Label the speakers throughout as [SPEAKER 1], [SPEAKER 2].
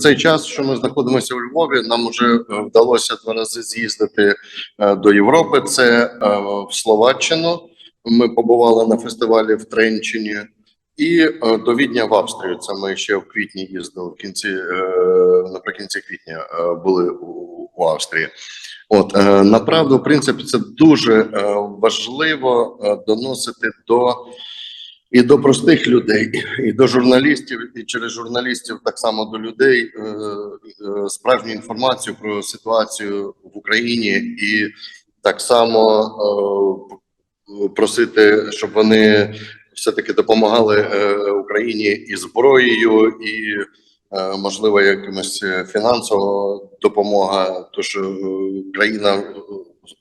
[SPEAKER 1] цей час, що ми знаходимося у Львові, нам вже е, вдалося два рази з'їздити е, до Європи. Це е, в Словаччину. Ми побували на фестивалі в Тренчині. І до Відня в Австрію. Це ми ще в квітні їздили. В кінці наприкінці квітня були у, Австрії. От направду, в принципі, це дуже важливо доносити до і до простих людей, і до журналістів, і через журналістів так само до людей е, е, справжню інформацію про ситуацію в Україні, і так само е, просити, щоб вони все-таки допомагали е, Україні і зброєю, і можливо якимось фінансова допомога. То що е, країна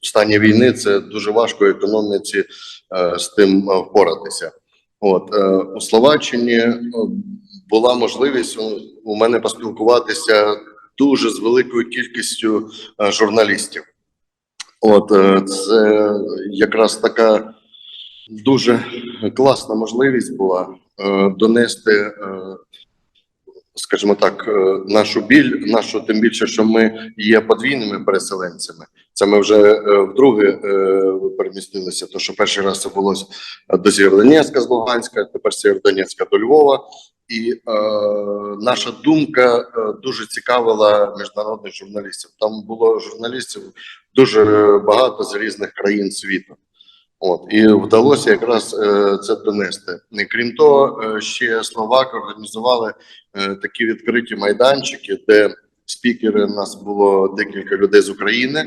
[SPEAKER 1] в стані війни це дуже важко економіці з тим впоратися. От е, у Словаччині е, була можливість у, у мене поспілкуватися дуже з великою кількістю е, журналістів. От е, це якраз така дуже класна можливість була е, донести, е, скажімо так, е, нашу біль, нашу тим більше, що ми є подвійними переселенцями. Це ми вже е, вдруге е, перемістилися. То що перший раз це було до Сєвєродонецька з Луганська, тепер Сєвєродонецька до Львова. І е, наша думка дуже цікавила міжнародних журналістів. Там було журналістів дуже багато з різних країн світу. От і вдалося якраз е, це донести. Крім того, е, ще словаки організували е, такі відкриті майданчики, де спікери у нас було декілька людей з України,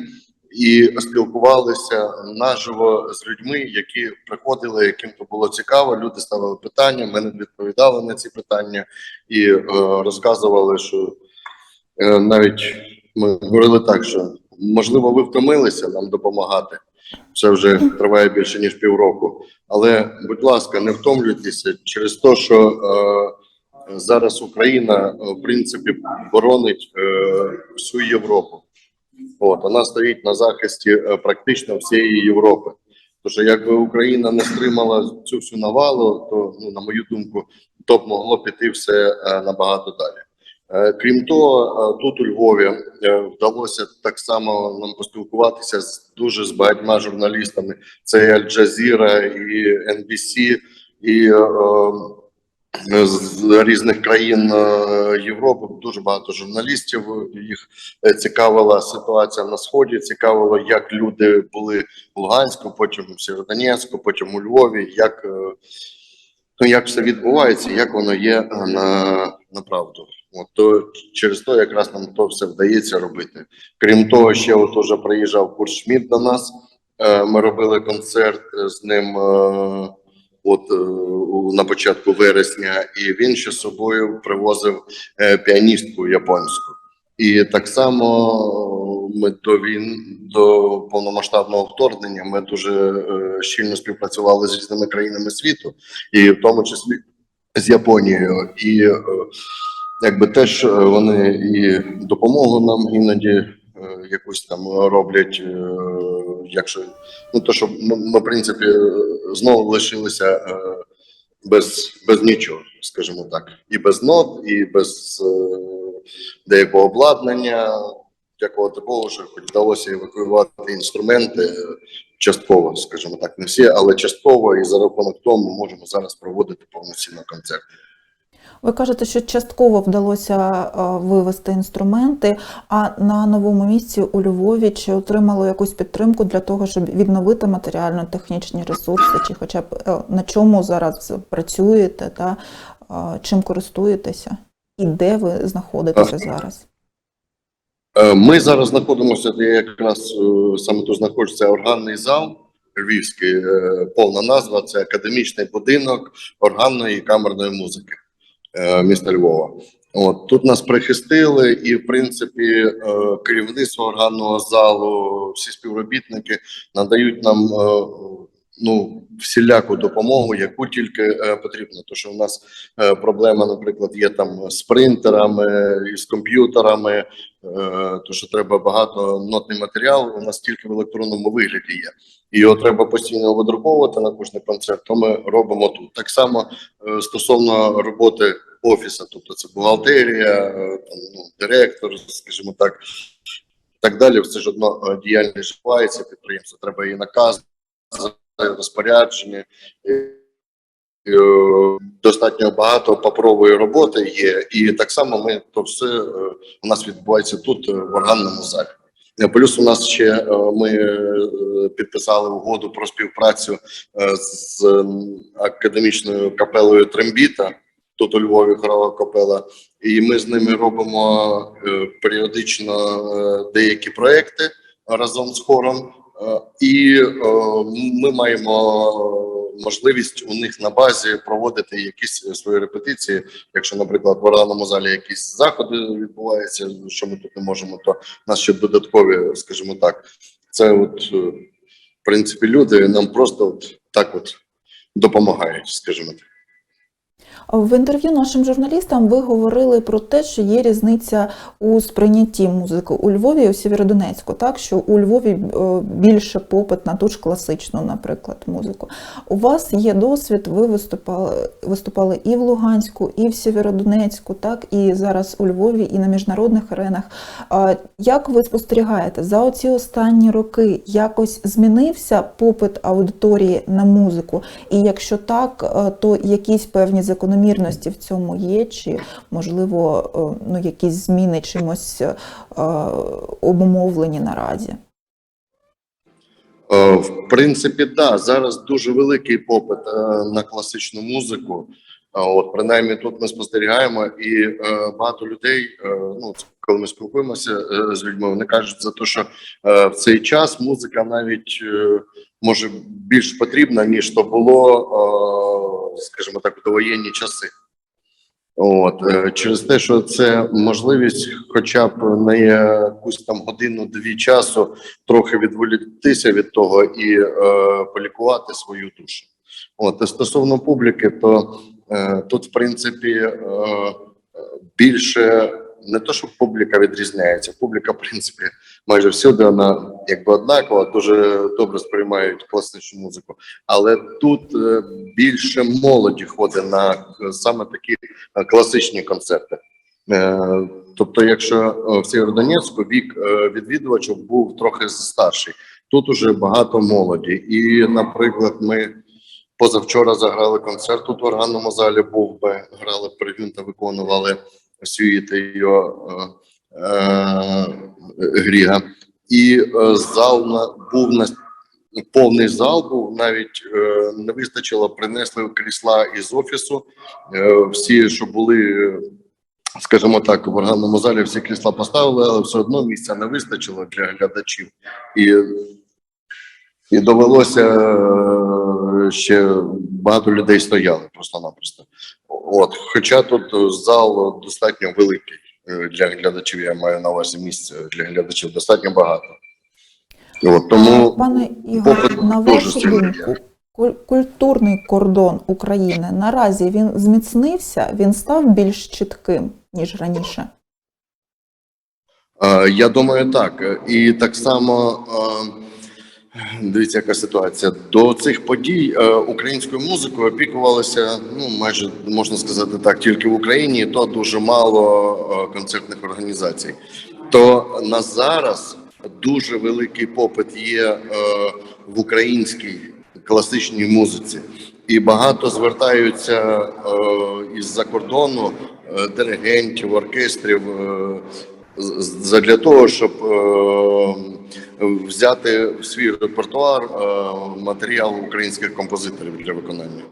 [SPEAKER 1] і спілкувалися наживо з людьми, які приходили, яким то було цікаво. Люди ставили питання, ми відповідали на ці питання і е, розказували, що е, навіть ми говорили так, що можливо, ви втомилися нам допомагати. Це вже триває більше ніж півроку. Але, будь ласка, не втомлюйтеся через те, що е, зараз Україна е, в принципі боронить е, всю Європу. От вона стоїть на захисті е, практично всієї Європи. Тому якби Україна не стримала цю всю навалу, то ну на мою думку, то б могло піти все е, набагато далі. Е, Крім того, е, тут у Львові е, вдалося так само нам поспілкуватися з дуже з багатьма журналістами. Це і Аль Джазіра, і NBC, і е, з різних країн Європи. Дуже багато журналістів їх цікавила ситуація на сході. Цікавило, як люди були в Луганську, потім в Сєвєродонецьку, потім у Львові. Як, ну, як все відбувається, як воно є на, на правду. От то через то якраз нам то все вдається робити. Крім того, ще от уже приїжджав Курт Шмідт до нас. Е, Ми робили концерт з ним е, от е, на початку вересня, і він ще собою привозив піаністку японську. І так само ми до війн до повномасштабного вторгнення ми дуже щільно співпрацювали з різними країнами світу, і в тому числі з Японією. І якби теж е, вони і допомогу нам іноді е, якусь там роблять, е, якщо ну то що ми, в принципі знову лишилися без, без нічого, скажімо так, і без нот, і без деякого обладнання. Дякувати Богу, що хоч вдалося евакуювати інструменти частково, скажімо так, не всі, але частково, і за рахунок того ми можемо зараз проводити повноцінно концерт.
[SPEAKER 2] Ви кажете, що частково вдалося е, вивести інструменти, а на новому місці у Львові чи отримало якусь підтримку для того, щоб відновити матеріально-технічні ресурси, чи хоча б е, на чому зараз працюєте, та е, чим користуєтеся, і де ви знаходитеся зараз?
[SPEAKER 1] Ми зараз знаходимося, де якраз саме тут знаходиться органний зал львівський. Повна назва це академічний будинок органної і камерної музики міста Львова. От тут нас прихистили, і в принципі е, керівництво органного залу, всі співробітники надають нам е, ну, всіляку допомогу, яку тільки е, потрібно. Тому що у нас е, проблема, наприклад, є там з принтерами з комп'ютерами, е, то що треба багато нотний матеріал. У нас тільки в електронному вигляді є. І його треба постійно видруковувати на кожний концерт. То ми робимо тут. Так само е, стосовно роботи офісу, тобто це бухгалтерія, е, там ну директор, скажімо так. Так далі, все ж одно е, діяльність відбувається підприємство. Треба і наказ, розпорядження. І, е, достатньо багато паперової роботи є, і так само ми то все е, у нас відбувається тут е, в органному залі. Е, Плюс у нас ще е, ми е, підписали угоду про співпрацю е, з академічною капелою Трембіта. Тут у Львові хорова капела, і ми з ними робимо е, періодично е, деякі проекти разом з хором. Е, І е, ми маємо можливість у них на базі проводити якісь свої репетиції. Якщо, наприклад, в органному залі якісь заходи відбуваються, що ми тут не можемо, то ще додаткові, скажімо так, це от е, в принципі люди нам просто от так от допомагають, скажімо так.
[SPEAKER 2] В інтерв'ю нашим журналістам ви говорили про те, що є різниця у сприйнятті музики у Львові і у Сєвєродонецьку, так що у Львові е, більше попит на ту ж класичну, наприклад, музику. У вас є досвід, ви виступали, виступали і в Луганську, і в Сєвєродонецьку, так і зараз у Львові, і на міжнародних аренах. Як ви спостерігаєте за оці останні роки якось змінився попит аудиторії на музику? І якщо так, е, то якісь певні закономірності в цьому є, чи можливо е, ну якісь зміни чимось е, обумовлені наразі?
[SPEAKER 1] Е, В принципі, да, зараз дуже великий попит на класичну музику. От принаймні тут ми спостерігаємо, і е, багато людей, е, ну коли ми спілкуємося е, з людьми, вони кажуть за те, що е, в цей час музика навіть е, може більш потрібна, ніж то було, скажімо так, в довоєнні часи. От е, через те, що це можливість, хоча б на якусь там годину-дві часу трохи відволіктися від того і е, полікувати свою душу. От і стосовно публіки, то е, тут, в принципі, е, е, більше не то, що публіка відрізняється. Публіка, в принципі, майже всюди вона якби однакова, дуже добре сприймають класичну музику. Але тут е, більше молоді ходить на саме такі е, класичні концерти. Е, Тобто, якщо в Сєвєродонецьку вік відвідувачів був трохи старший, тут уже багато молоді. І, наприклад, ми позавчора заграли концерт тут в органному залі. Був би грали прев'юн та виконували сюїти його е, е, Гріга. І е, зал на був на повний зал був навіть не вистачило, принесли крісла із офісу. Всі, що були, скажімо так, в органному залі, всі крісла поставили, але все одно місця не вистачило для глядачів. І, і довелося ще багато людей стояли просто-напросто. От, хоча тут зал достатньо великий е, для глядачів, я маю на увазі місце для глядачів достатньо багато. От, тому
[SPEAKER 2] Пане Ігор, на вашу думку, культурний кордон України наразі він зміцнився, він став більш чітким ніж раніше.
[SPEAKER 1] Е, Я думаю, так. І так само е, дивіться, яка ситуація. До цих подій е, українською музикою опікувалися, ну майже можна сказати так, тільки в Україні, і то дуже мало е, концертних організацій. То на зараз дуже великий попит є е, в українській класичній музиці. І багато звертаються із-за кордону диригентів, оркестрів задля того, щоб взяти в свій репертуар е, матеріал українських композиторів для виконання.